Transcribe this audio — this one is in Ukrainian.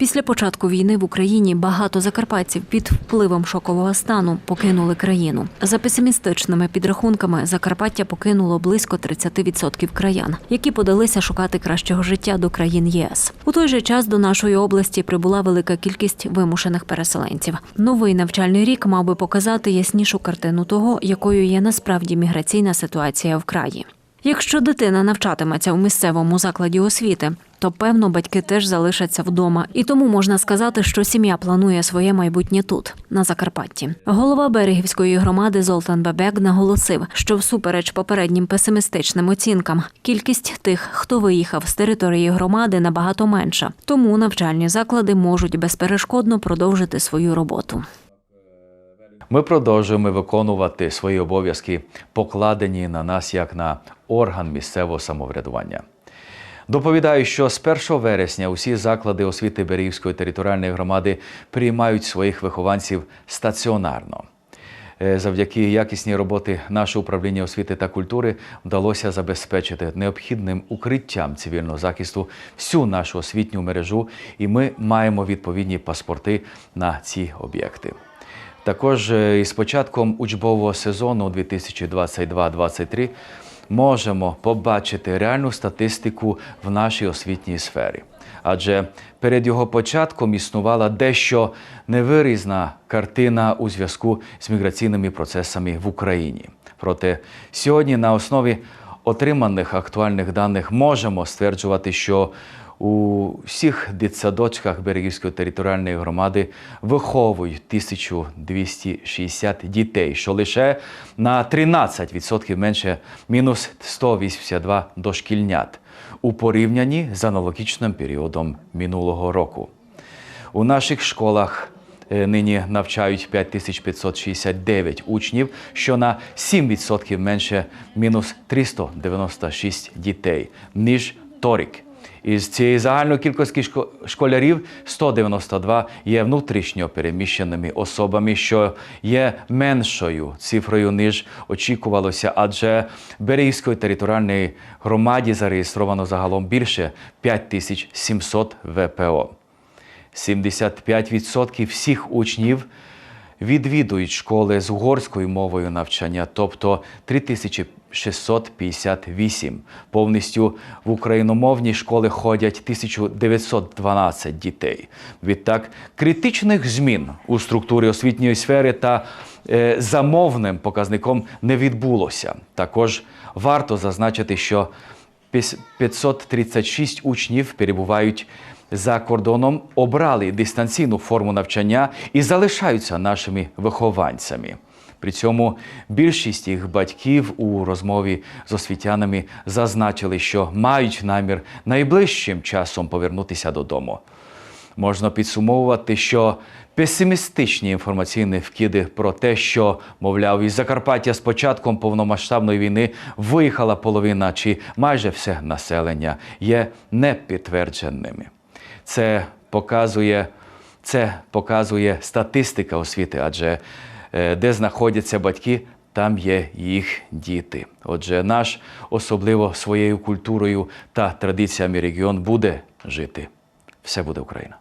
Після початку війни в Україні багато закарпатців під впливом шокового стану покинули країну. За песимістичними підрахунками, Закарпаття покинуло близько 30% краян, які подалися шукати кращого життя до країн ЄС. У той же час до нашої області прибула велика кількість вимушених переселенців. Новий навчальний рік мав би показати яснішу картину того, якою є насправді міграційна ситуація в краї. Якщо дитина навчатиметься у місцевому закладі освіти, то певно батьки теж залишаться вдома, і тому можна сказати, що сім'я планує своє майбутнє тут, на Закарпатті. Голова берегівської громади Золтан Бебек наголосив, що всупереч попереднім песимістичним оцінкам, кількість тих, хто виїхав з території громади, набагато менша, тому навчальні заклади можуть безперешкодно продовжити свою роботу. Ми продовжуємо виконувати свої обов'язки, покладені на нас як на орган місцевого самоврядування. Доповідаю, що з 1 вересня усі заклади освіти Берівської територіальної громади приймають своїх вихованців стаціонарно. Е, Завдяки якісній роботи наше управління освіти та культури вдалося забезпечити необхідним укриттям цивільного захисту всю нашу освітню мережу, і ми маємо відповідні паспорти на ці об'єкти. Також е, із початком учбового сезону 2022-2023 можемо побачити реальну статистику в нашій освітній сфері. Адже перед його початком існувала дещо невирізна картина у зв'язку з міграційними процесами в Україні. Проте сьогодні на основі отриманих актуальних даних можемо стверджувати, що у всіх дитсадочках Берегівської територіальної громади виховують 1260 дітей, що лише на 13% менше мінус 182 дошкільнят у порівнянні з аналогічним періодом минулого року. У наших школах е, нині навчають 5569 учнів, що на 7% менше мінус 396 дітей, ніж торік. Із цієї загальної кількості школярів 192 є внутрішньо переміщеними особами, що є меншою цифрою, ніж очікувалося, адже в Берегівської територіальної громаді зареєстровано загалом більше 5700 ВПО. 75% всіх учнів відвідують школи з угорською мовою навчання, тобто 3658. Повністю в україномовні школи ходять 1912 дітей. Відтак, критичних змін у структурі освітньої сфери та е, замовним показником не відбулося. Також варто зазначити, що 536 учнів перебувають за кордоном, обрали дистанційну форму навчання і залишаються нашими вихованцями. При цьому більшість їх батьків у розмові з освітянами зазначили, що мають намір найближчим часом повернутися додому. Можна підсумовувати, що песимістичні інформаційні вкиди про те, що, мовляв, із Закарпаття з початком повномасштабної війни виїхала половина чи майже все населення, є непідтвердженими. Це показує, це показує статистика освіти, адже е, де знаходяться батьки, там є їх діти. Отже, наш особливо своєю культурою та традиціями регіон буде жити. Все буде Україна.